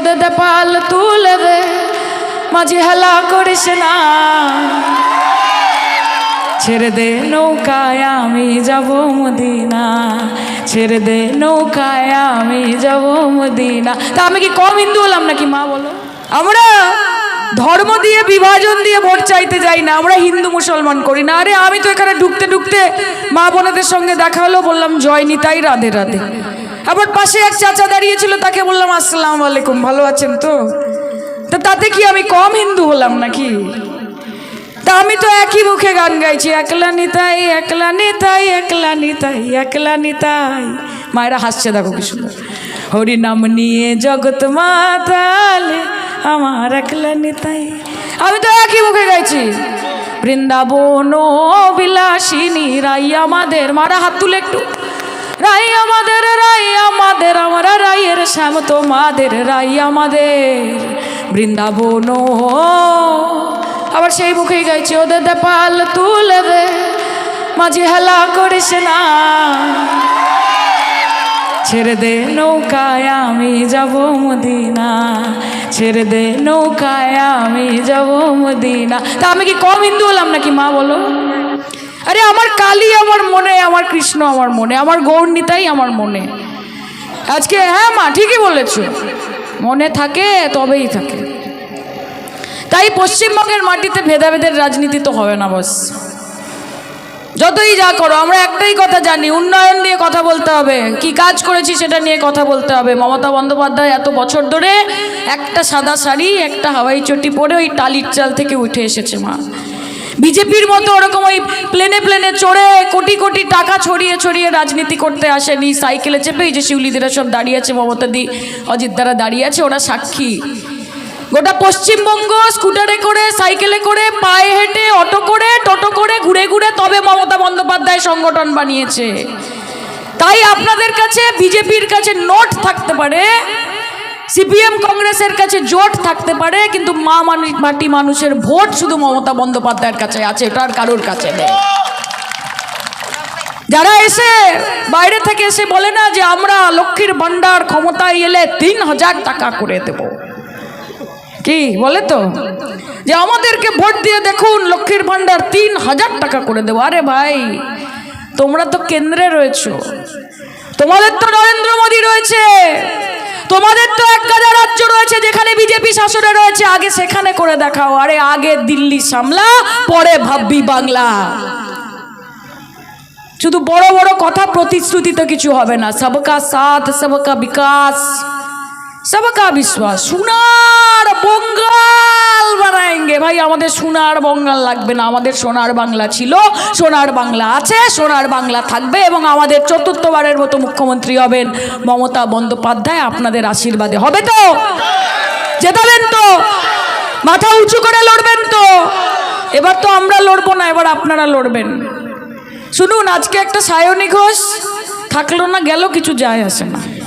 ওদের দে পাল তুলে দে মাঝে হেলা করিস না। ছেড়ে দে নৌকায় আমি যাব মদিনা, ছেড়ে দে নৌকায় আমি যাব মদিনা। তা আমি কি কম হিন্দু হলাম নাকি মা বলো? আমরা ধর্ম দিয়ে, বিভাজন দিয়ে ভোট চাইতে যাই না, আমরা হিন্দু মুসলমান করি না। আরে আমি তো এখানে ঢুকতে ঢুকতে মা বোনেদের সঙ্গে দেখা হলো, বললাম, জয় নিতাই রাধে রাধে। আবার পাশে এক চাচা দাঁড়িয়েছিল তাকে বললাম, আসসালাম আলাইকুম, ভালো আছেন তো? তা তাতে কি আমি কম হিন্দু হলাম নাকি? তা আমি তো একই মুখে গান গাইছি, একলা নিতাই একলা নিতাই একলা নিতাই একলা নিতাই মায়েরা হাসছে, দেখো কি সুন্দর। হরি নাম নিয়ে জগৎ মাতালে আমার একলা নিতাই আমি তো একই মুখে গাইছি। বৃন্দাবন বিলাসিনী রাই আমাদের। মারা হাত তুলে একটু। রাই আমাদের রাই আমাদের, আমরা রাইয়ের শ্যাম, তোমাদের রাই আমাদের। বৃন্দাবন আবার সেই মুখেই গাইছি, ওদের দে পাল তুলে দে মাঝে হেলা করিস না। ছেড়ে দে নৌকায়, আমি যাব মদিনা। ছেড়ে দে নৌকায়, আমি যাব মদিনা। তা আমি কি কম হিন্দু হলাম নাকি মা, বলো? আরে আমার কালী আমার মনে, আমার কৃষ্ণ আমার মনে, আমার গৌরনীতাই আমার মনে। আজকে হ্যাঁ মা, ঠিকই বলেছ। মনে থাকে, তবেই থাকে। তাই পশ্চিমবঙ্গের মাটিতে ভেদাভেদের রাজনীতি তো হবে না বস। যতই যা করো, আমরা একটাই কথা জানি, উন্নয়ন নিয়ে কথা বলতে হবে। কি কাজ করেছি সেটা নিয়ে কথা বলতে হবে। মমতা বন্দ্যোপাধ্যায় এত বছর ধরে একটা সাদা শাড়ি, একটা হাওয়াই চটি পরে ওই টালির চাল থেকে উঠে এসেছে মা। বিজেপির মতো ওরকম ওই প্লেনে প্লেনে চড়ে কোটি কোটি টাকা ছড়িয়ে ছড়িয়ে রাজনীতি করতে আসেনি, সাইকেলে চেপে এই যে শিউলিদিরা সব দাঁড়িয়ে আছে, মমতা দি, অজিত দ্বারা দাঁড়িয়ে আছে, ওরা সাক্ষী। গোটা পশ্চিমবঙ্গ স্কুটারে করে, সাইকেলে করে, পায়ে হেঁটে, অটো করে, টোটো করে, ঘুরে ঘুরে তবে মমতা বন্দ্যোপাধ্যায় সংগঠন বানিয়েছে। তাই আপনাদের কাছে, বিজেপির কাছে নোট থাকতে পারে সিপিএম কংগ্রেসের কাছে জোট থাকতে পারে, কিন্তু মা মাটি মানুষের ভোট শুধু মমতা বন্দ্যোপাধ্যায়ের কাছে আছে, এটা আর কারোর কাছে নেই। যারা এসে বাইরে থেকে এসে বলে না যে আমরা লক্ষ্মীর ভাণ্ডার ক্ষমতায় এলে তিন হাজার টাকা করে দেবো। কি বলে তো? যে আমাদেরকে ভোট দিয়ে দেখুন, লক্ষ্মীর ভাণ্ডার তিন হাজার টাকা করে দেবো। আরে ভাই, তোমরা তো কেন্দ্রে রয়েছো। তোমাদের তো নরেন্দ্র মোদী রয়েছে। তোমাদের তো এক গাদা রাজ্য রয়েছে যেখানে বিজেপি শাসনে রয়েছে, আগে সেখানে করে দেখাও। আরে আগে দিল্লি সামলা, পরে ভাববি বাংলা। শুধু বড় বড় কথা, প্রতিশ্রুতি তো কিছু হবে না। সবকা সাথ, সবকা বিকাশ। সবকা বিশ্বাস। সোনার বঙ্গাল বানাएंगे ভাই, আমাদের সোনার বঙ্গাল লাগবে না। আমাদের সোনার বাংলা ছিল, সোনার বাংলা আছে, সোনার বাংলা থাকবে এবং আমাদের চতুর্থবারের মতো মুখ্যমন্ত্রী হবেন মমতা বন্দ্যোপাধ্যায়। আপনাদের আশীর্বাদে হবে তো? জেতাবেন তো? মাথা উঁচু করে লড়বেন তো? এবার তো আমরা লড়বো না, এবার আপনারা লড়বেন। শুনুন, আজকে একটা সায়নী ঘোষ থাকল না, গেল, কিছু যায় আসে না।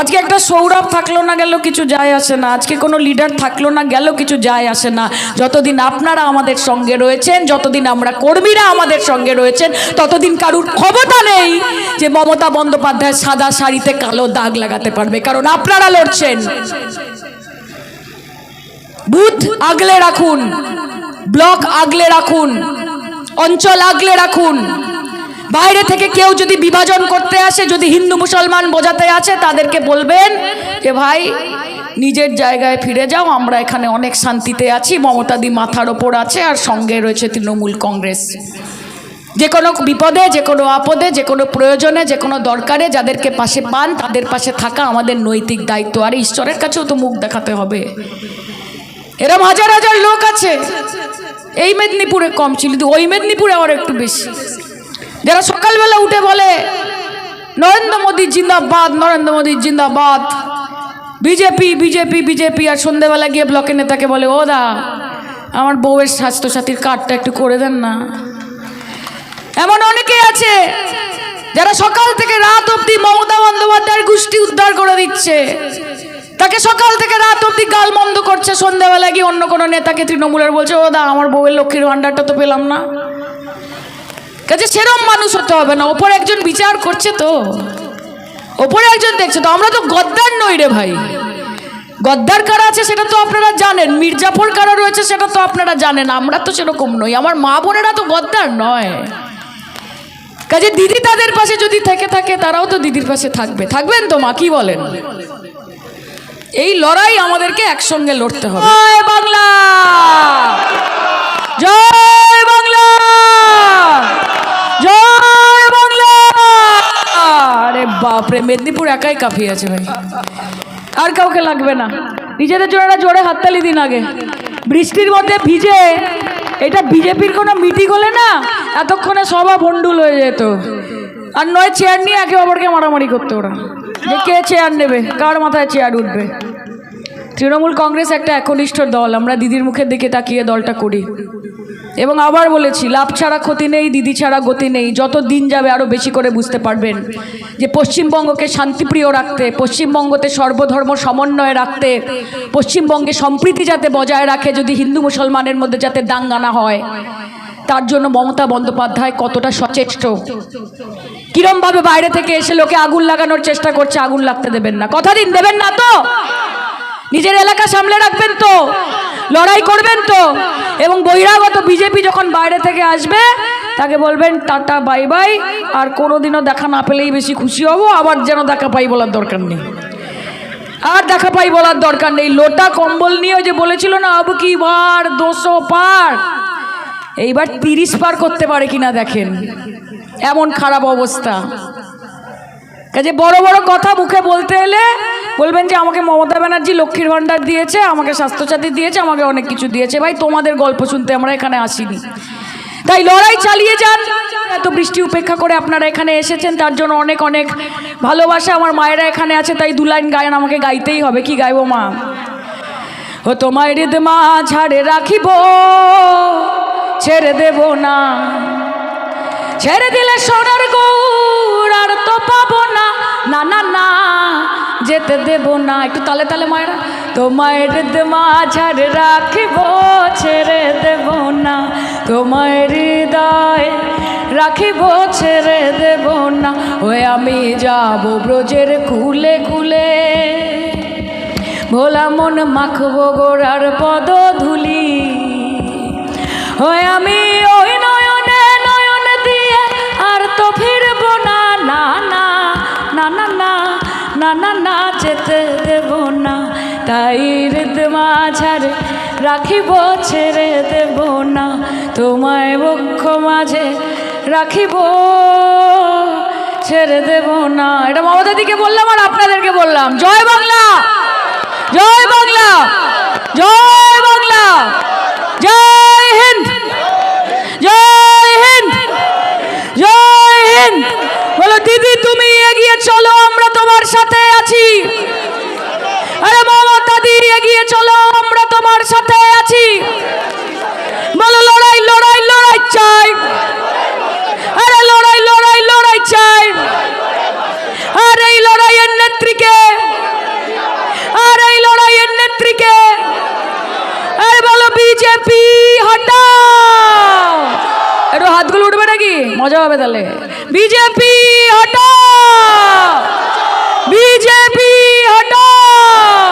আজকে একটা সৌরভ থাকল না, গেল কিছু যায় আসে না। আজকে কোনো লিডার থাকল না, গেল কিছু যায় আসে না। যতদিন আপনারা আমাদের সঙ্গে রয়েছেন, যতদিন আমরা কর্মীরা আমাদের সঙ্গে রয়েছেন, ততদিন কারুর ক্ষমতা নেই যে মমতা বন্দ্যোপাধ্যায় সাদা শাড়িতে কালো দাগ লাগাতে পারবে। কারণ আপনারা লড়ছেন। বুথ আগলে রাখুন, ব্লক আগলে রাখুন, অঞ্চল আগলে রাখুন। বাইরে থেকে কেউ যদি বিভাজন করতে আসে, যদি হিন্দু মুসলমান বোঝাতে আছে তাদেরকে বলবেন যে, ভাই, নিজের জায়গায় ফিরে যাও, আমরা এখানে অনেক শান্তিতে আছি, মমতাদি মাথার ওপর আছে, আর সঙ্গে রয়েছে তৃণমূল কংগ্রেস। যে কোনো বিপদে, যে কোনো আপদে, যে কোনো প্রয়োজনে, যে কোনো দরকারে যাদেরকে পাশে পান, তাদের পাশে থাকা আমাদের নৈতিক দায়িত্ব। আর ঈশ্বরের কাছেও তো মুখ দেখাতে হবে। এরম হাজার হাজার লোক আছে। এই মেদিনীপুরে কম ছিল ওই মেদিনীপুরে আবার একটু বেশি। যারা সকালবেলা উঠে বলে, নরেন্দ্র মোদী জিন্দাবাদ, নরেন্দ্র মোদী জিন্দাবাদ। বিজেপি বিজেপি বিজেপি, আর সন্ধেবেলা গিয়ে ব্লকের নেতাকে বলে, ও দা, আমার বউয়ের স্বাস্থ্যসাথীর কার্ডটা একটু করে দেন না। এমন অনেকেই আছে যারা সকাল থেকে রাত অবধি মমতা বন্দ্যোপাধ্যায়ের গোষ্ঠী উদ্ধার করে দিচ্ছে। তাকে সকাল থেকে রাত অবধি গাল মন্দ করছে, সন্ধ্যাবেলা গিয়ে অন্য কোনো নেতাকে তৃণমূলের বলছে, ও দা, আমার বউয়ের লক্ষ্মীর ভাণ্ডারটা তো পেলাম না। কাজে সেরম মানুষ হতে হবে না। ওপর একজন বিচার করছে তো। ওপরে একজন দেখছে তো। আমরা তো গদ্দার নই রে ভাই। গদ্দার কারা আছে সেটা তো আপনারা জানেন। মির্জাফর কারা রয়েছে সেটা তো আপনারা জানেন। আমরা তো সেরকম নই। আমার মা বোনেরা তো গদ্দার নয়। কাজে দিদি তাদের পাশে যদি থেকে থাকে তারাও তো দিদির পাশে থাকবে। থাকবেন তো মা কি বলেন? এই লড়াই আমাদেরকে একসঙ্গে লড়তে হবে। বাংলা! জয় বাপরে, মেদিনীপুর একাই কাঁপিয়ে আছে ভাই। আর কাউকে লাগবে না। নিজেদের একটা জোরে হাততালি দিন আগে। বৃষ্টির মধ্যে ভিজে, এটা বিজেপির কোনো মিটিং হলে না, এতক্ষণে সভা ভণ্ডুল হয়ে যেত। আর নয় চেয়ার নিয়ে একে অপরকে মারামারি করতো ওরা। যে কে চেয়ার নেবে, কার মাথায় চেয়ার উঠবে। তৃণমূল কংগ্রেস একটা একনিষ্ঠ দল, আমরা দিদির মুখের দিকে তাকিয়ে দলটা করি। এবং আবার বলেছি, লাভ ছাড়া ক্ষতি নেই, দিদি ছাড়া গতি নেই। যত দিন যাবে আরও বেশি করে বুঝতে পারবেন যে পশ্চিমবঙ্গকে শান্তিপ্রিয় রাখতে, পশ্চিমবঙ্গতে সর্বধর্ম সমন্বয়ে রাখতে, পশ্চিমবঙ্গে সম্প্রীতি যাতে বজায় রাখে, যদি হিন্দু মুসলমানের মধ্যে যাতে দাঙ্গা না হয়, তার জন্য মমতা বন্দ্যোপাধ্যায় কতটা সচেষ্ট। কিরমভাবে বাইরে থেকে এসে লোকে আগুন লাগানোর চেষ্টা করছে, আগুন লাগতে দেবেন না। কথা দিন, দেবেন না তো? নিজের এলাকা সামলে রাখবেন তো? লড়াই করবেন তো? এবং বহিরাগত বিজেপি যখন বাইরে থেকে আসবে, তাকে বলবেন, টাটা, বাই বাই। আর কোনোদিনও দেখা না পেলেই বেশি খুশি হব, আবার যেন দেখা পাই বলার দরকার নেই। আর দেখা পাই বলার দরকার নেই। লোটা কম্বল নিয়ে যে বলেছিল না, আবু কি বার দুশো পার? এইবার তিরিশ পার করতে পারে কিনা দেখেন। এমন খারাপ অবস্থা। কাজে বড় বড় কথা মুখে বলতে এলে বলবেন যে আমাকে মমতা ব্যানার্জি, লক্ষ্মীর ভাণ্ডার দিয়েছে, আমাকে স্বাস্থ্যসাথী দিয়েছে, আমাকে অনেক কিছু দিয়েছে। ভাই, তোমাদের গল্প শুনতে আমরা এখানে আসিনি। তাই লড়াই চালিয়ে যান। এত বৃষ্টি উপেক্ষা করে আপনারা এখানে এসেছেন, তার জন্য অনেক অনেক ভালোবাসা আমার মায়েরা এখানে আছে, তাই দু লাইন গায়ন আমাকে গাইতেই হবে। কি গাইবো মা? ও, তোমায় হৃদ মা ঝাড়ে রাখিব, ছেড়ে দেব না। ছেড়ে দিলে সোনার যেতে দেব না। একটু তালে তালে মায়েরা তোমায় হৃদ মা ঝাড়ে রাখিব, ছেড়ে দেব না। তোমায় হৃদয় রাখিব, ছেড়ে দেব না। ওই আমি যাব ব্রজের খুলে খুলে ভোলা মন মাখবো গোড়ার পদ ধুলি। ওই আমি ওই নয়নে, নয়ন দিয়ে আর তো ফিরবো না না না না না না না না যেতে দেব না। তাই হৃদ মাঝারে রাখিব, ছেড়ে দেব না। তোমায় বক্ষ মাঝে রাখিব, ছেড়ে দেব না। এটা মমতা দিকে বললাম আর আপনাদেরকে বললাম। জয় বাংলা! জয় বাংলা! জয় মজা হবে তাহলে বিজেপি হটাও বিজেপি হটাও